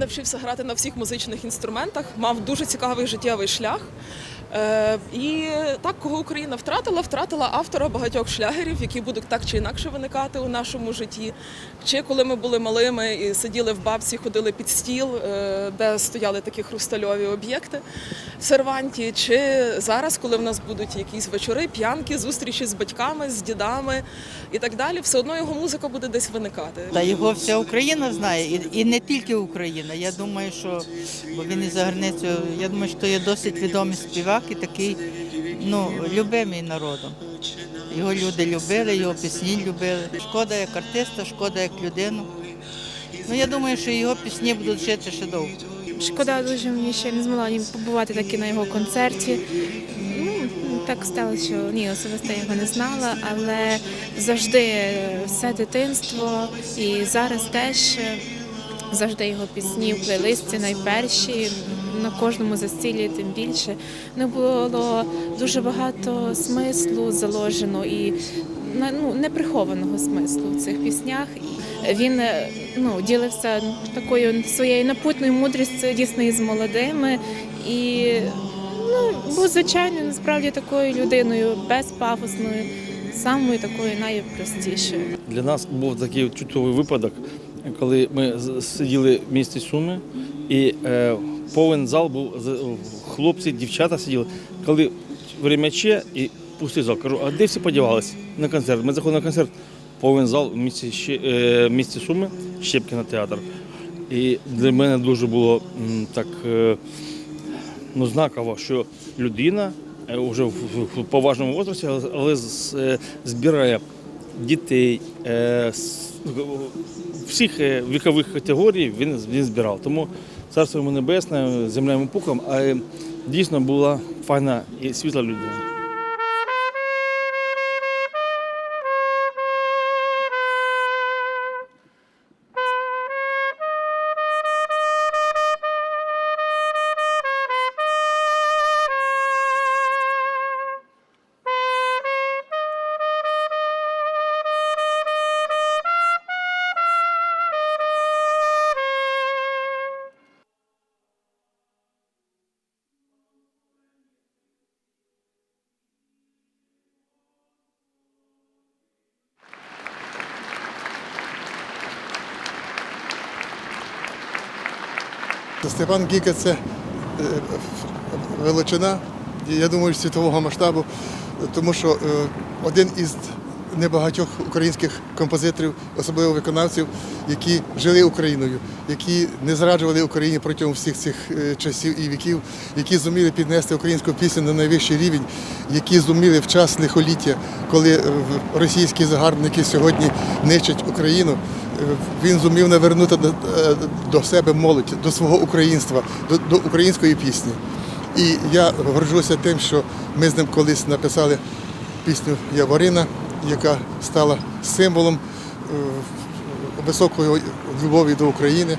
навчився грати на всіх музичних інструментах, мав дуже цікавий життєвий шлях. Е, і так, кого Україна втратила, втратила автора багатьох шлягерів, які будуть так чи інакше виникати у нашому житті. Чи коли ми були малими і сиділи в бабці, ходили під стіл, е, де стояли такі хрустальові об'єкти в серванті, чи зараз, коли в нас будуть якісь вечори, п'янки, зустрічі з батьками, з дідами і так далі, все одно його музика буде десь виникати. Та його вся Україна знає, і, і не тільки Україна. Я думаю, що бо він із за границею, я думаю, що є досить відомий співак і такий ну, любимий народом. Його люди любили, його пісні любили. Шкода як артиста, шкода як людину. Ну я думаю, що його пісні будуть жити ще довго. Шкода дуже мені ще не змогла ні побувати таки на його концерті. Ну, так сталося, що ні, особисто його не знала, але завжди все дитинство і зараз теж завжди його пісні в плейлисті найперші. На кожному застіллі тим більше. Ну, було дуже багато смислу заложено і ну, неприхованого смислу в цих піснях. Він е, ну, ділився такою своєю напутною мудрістю дійсно із молодими і ну, був звичайною насправді такою людиною, безпафосною, самою такою найпростішою. Для нас був такий чудовий випадок, коли ми сиділи в місті Суми, і е, повен зал був хлопці, дівчата сиділи. Коли время че і пустий зал, кажу, а де всі подівалися на концерт? Ми заходимо на концерт, повен зал в місті, е, в місті Суми, Щепкіна театр. І для мене дуже було так е, ну, знаково, що людина е, вже в, поважному возрасті, але, е, збирає дітей е, всіх е, вікових категорій він збирав. Тому царство йому небесне, земля йому пухом, а дійсно була файна і світла людина. Степан Гіка це е, величина, я думаю, світового масштабу, тому що е, один із небагатьох українських композиторів, особливо виконавців, які жили Україною, які не зраджували Україні протягом всіх цих е, часів і віків, які зуміли піднести українську пісню на найвищий рівень, які зуміли в час лихоліття, коли російські загарбники сьогодні нищать Україну. Він зумів навернути до, е, до себе молодь, до свого українства, до, до української пісні. І я горджуся тим, що ми з ним колись написали пісню Яворина, яка стала символом е, високої любові до України.